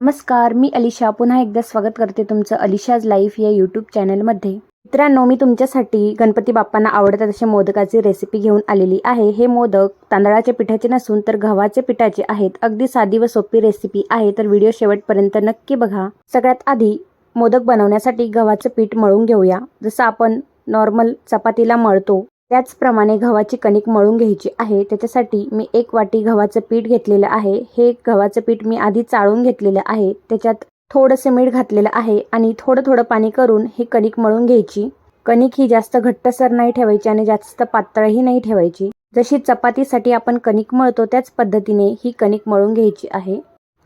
नमस्कार मी अलिशा. पुन्हा एकदा स्वागत करते तुमचं अलिशाज लाईफ या यूट्यूब चॅनलमध्ये मित्रांनो मी तुमच्यासाठी गणपती बाप्पांना आवडतात अशा मोदकाची रेसिपी घेऊन आलेली आहे. हे मोदक तांदळाच्या पिठाचे नसून तर गव्हाचे पिठाचे आहेत. अगदी साधी व सोपी रेसिपी आहे तर व्हिडिओ शेवटपर्यंत नक्की बघा. सगळ्यात आधी मोदक बनवण्यासाठी गव्हाचं पीठ मळून घेऊया. जसं आपण नॉर्मल चपातीला मळतो त्याचप्रमाणे गव्हाची कणिक मळून घ्यायची आहे. त्याच्यासाठी मी एक वाटी गव्हाचं पीठ घेतलेलं आहे. हे गव्हाचं पीठ मी आधी चाळून घेतलेलं आहे. त्याच्यात थोडंसं मीठ घातलेलं आहे आणि थोडं थोडं पाणी करून ही कणिक मळून घ्यायची. कणिक ही जास्त घट्टसर नाही ठेवायची आणि जास्त पातळही नाही ठेवायची. जशी चपातीसाठी आपण कणिक मळतो त्याच पद्धतीने ही कणिक मळून घ्यायची आहे.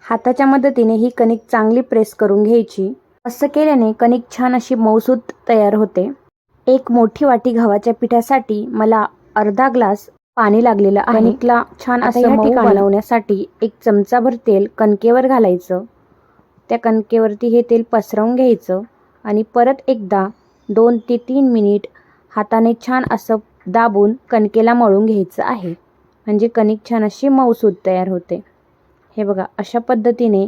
हाताच्या मदतीने ही कणिक चांगली प्रेस करून घ्यायची. असं केल्याने कणिक छान अशी मऊसूत तयार होते. एक मोठी वाटी गव्हाच्या पिठासाठी मला अर्धा ग्लास पाणी लागलेलं आहे. कणिकला छान असं बनवण्यासाठी एक चमचाभर तेल कणकेवर घालायचं. त्या कणकेवरती हे तेल पसरवून घ्यायचं आणि परत एकदा दोन ते तीन मिनिट हाताने छान असं दाबून कणकेला मळून घ्यायचं आहे. म्हणजे कणिक छान अशी मऊसूद तयार होते. हे बघा अशा पद्धतीने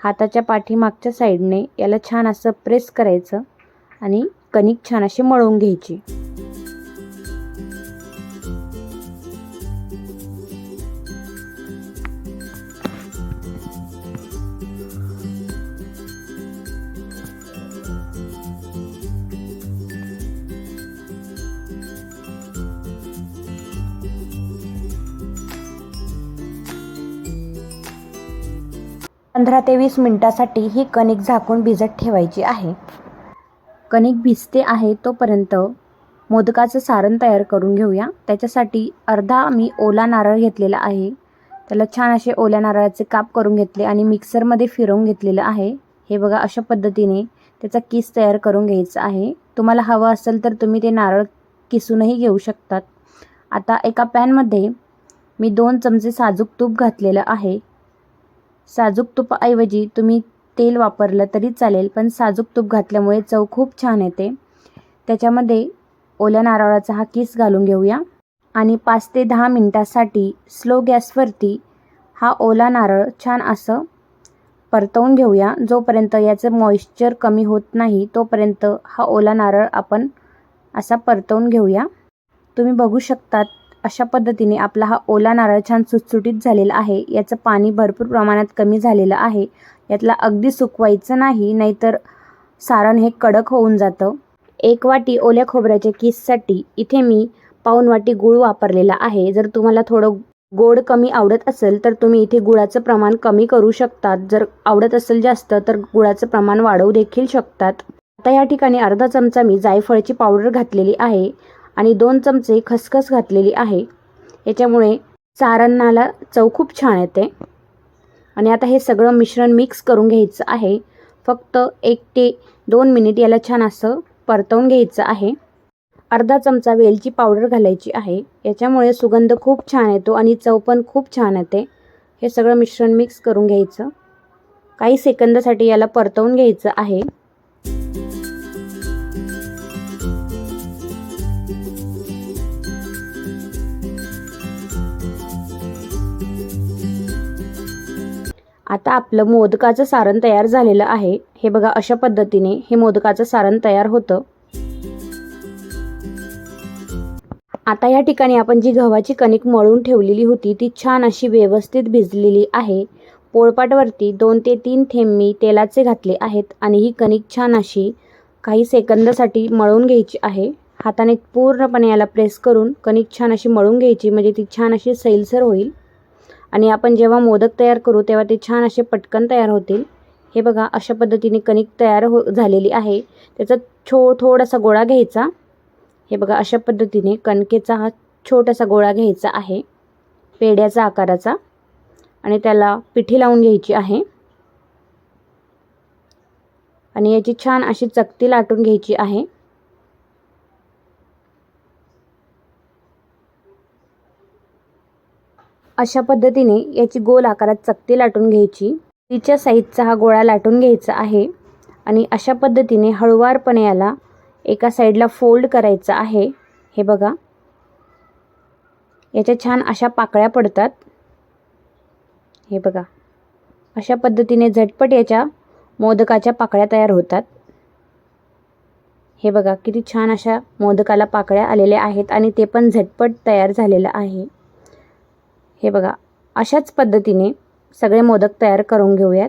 हाताच्या पाठीमागच्या साईडने याला छान असं प्रेस करायचं आणि कणिक छान अशी मळून घ्यायची. पंधरा ते वीस मिनिटासाठी ही कणिक झाकून भिजत ठेवायची आहे. कणिक भिजते आहे तोपर्यंत मोदकाचं सारण तयार करून घेऊया. त्याच्यासाठी अर्धा मी ओला नारळ घेतलेला आहे. त्याला छान असे ओल्या नारळाचे काप करून घेतले आणि मिक्सरमध्ये फिरवून घेतलेलं आहे. हे बघा अशा पद्धतीने त्याचा किस तयार करून घ्यायचा आहे. तुम्हाला हवं असेल तर तुम्ही ते नारळ किसूनही घेऊ शकतात. आता एका पॅनमध्ये मी दोन चमचे साजूक तूप घातलेलं आहे. साजूक तुपाऐवजी तुम्ही तेल वापरलं तरी चालेल पण साजूक तूप घातल्यामुळे चव खूप छान येते. त्याच्यामध्ये ओल्या नारळाचा हा किस घालून घेऊया. आणि पाच ते दहा मिनटासाठी स्लो गॅसवरती हा ओला नारळ छान असं परतवून घेऊया. जोपर्यंत याचं मॉइश्चर कमी होत नाही तोपर्यंत हा ओला नारळ आपण असा परतवून घेऊया. तुम्ही बघू शकतात अशा पद्धतीने आपला हा ओला नारळ छान सुटसुटीत झालेला आहे. याचं पाणी भरपूर प्रमाणात कमी झालेलं आहे. यातला अगदी सुकवायचं नाही नाहीतर सारण हे कडक होऊन जातं. एक वाटी ओल्या खोबऱ्याच्या किससाठी इथे मी पाऊन वाटी गूळ वापरलेला आहे. जर तुम्हाला थोडं गोड कमी आवडत असेल तर तुम्ही इथे गुळाचं प्रमाण कमी करू शकतात. जर आवडत असेल जास्त तर गुळाचं प्रमाण वाढवू देखील शकतात. आता या ठिकाणी अर्धा चमचा मी जायफळची पावडर घातलेली आहे. आणि दोन चमचे खसखस घातलेली आहे. याच्यामुळे सारणाला चव खूप छान येते. आणि आता हे सगळं मिश्रण मिक्स करून घ्यायचं आहे. फक्त एक ते दोन मिनिट याला छान असं परतवून घ्यायचं आहे. अर्धा चमचा वेलची पावडर घालायची आहे. याच्यामुळे सुगंध खूप छान येतो आणि चव पण खूप छान येते. हे सगळं मिश्रण मिक्स करून घ्यायचं. काही सेकंदासाठी याला परतवून घ्यायचं आहे. आता आपलं मोदकाचं सारण तयार झालेलं आहे. हे बघा अशा पद्धतीने हे मोदकाचं सारण तयार होतं. आता या ठिकाणी आपण जी गव्हाची कणिक मळून ठेवलेली होती ती छान अशी व्यवस्थित भिजलेली आहे. पोळपाटवरती दोन ते तीन थेंब मी तेलाचे घातले आहेत आणि ही कणिक छान अशी काही सेकंदासाठी मळून घ्यायची आहे. हाताने पूर्णपणे याला प्रेस करून कणिक छान अशी मळून घ्यायची म्हणजे ती छान अशी सैलसर होईल. आणि आपण जेव्हा मोदक तयार करू तेव्हा ते छान असे पटकन तयार होतील. हे बघा अशा पद्धतीने कणिक तयार हो झालेली आहे. त्याचा छो थोडासा गोळा घ्यायचा. हे बघा अशा पद्धतीने कणकेचा हा छोटासा गोळा घ्यायचा आहे. पेड्याचा आकाराचा. आणि त्याला पिठी लावून घ्यायची आहे. आणि याची छान अशी चकती लाटून घ्यायची आहे. अशा पद्धतीने याची गोल आकारात चकती लाटून घ्यायची. तिच्या साईजचा हा गोळा लाटून घ्यायचा आहे आणि अशा पद्धतीने हळुवारपणे याला एका साईडला फोल्ड करायचं आहे. हे बघा. याच्या छान अशा पाकळ्या पडतात. हे बघा. अशा पद्धतीने झटपट याच्या मोदकाच्या पाकळ्या तयार होतात. हे बघा किती छान अशा मोदकाला पाकळ्या आलेल्या आहेत आणि ते पण झटपट तयार झालेलं आहे. हे बघा अशाच पद्धतीने सगळे मोदक तयार करून घेऊयात.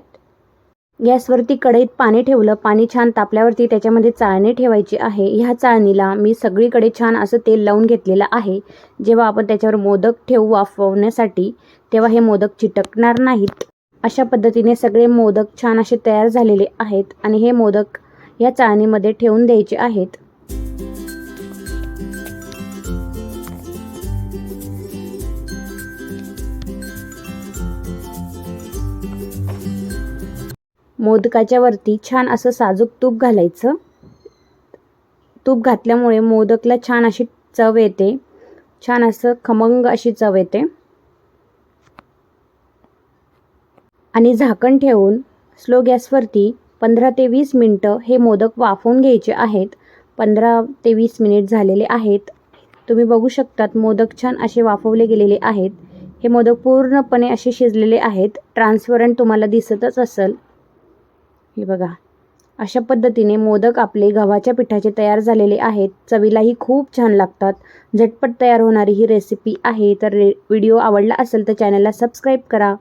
गॅसवरती कढईत पाणी ठेवलं पाणी छान तापल्यावरती त्याच्यामध्ये चाळणी ठेवायची आहे. ह्या चाळणीला मी सगळीकडे छान असं तेल लावून घेतलेलं आहे. जेव्हा आपण त्याच्यावर मोदक ठेवू वाफवण्यासाठी तेव्हा हे मोदक चिटकणार नाहीत. अशा पद्धतीने सगळे मोदक छान असे तयार झालेले आहेत आणि हे मोदक या चाळणीमध्ये ठेवून द्यायचे आहेत. मोदकाच्या वरती छान असं साजूक तूप घालायचं. तूप घातल्यामुळे मोदकला छान अशी चव येते. छान असं खमंग अशी चव येते. आणि झाकण ठेवून स्लो गॅसवरती पंधरा ते वीस मिनटं हे मोदक वाफवून घ्यायचे आहेत. पंधरा ते वीस मिनिट झालेले आहेत. तुम्ही बघू शकतात मोदक छान असे वाफवले गेलेले आहेत. हे मोदक पूर्णपणे असे शिजलेले आहेत. ट्रान्सपरंट तुम्हाला दिसतच असेल. हे बघा. अशा पद्धतीने मोदक आपले गव्हाच्या पिठाचे तयार झालेले आहेत. चवीलाही खूप छान लागतात. झटपट तयार होणारी ही रेसिपी आहे. तर रे व्हिडिओ आवडला असेल तर चॅनलला सबस्क्राईब करा.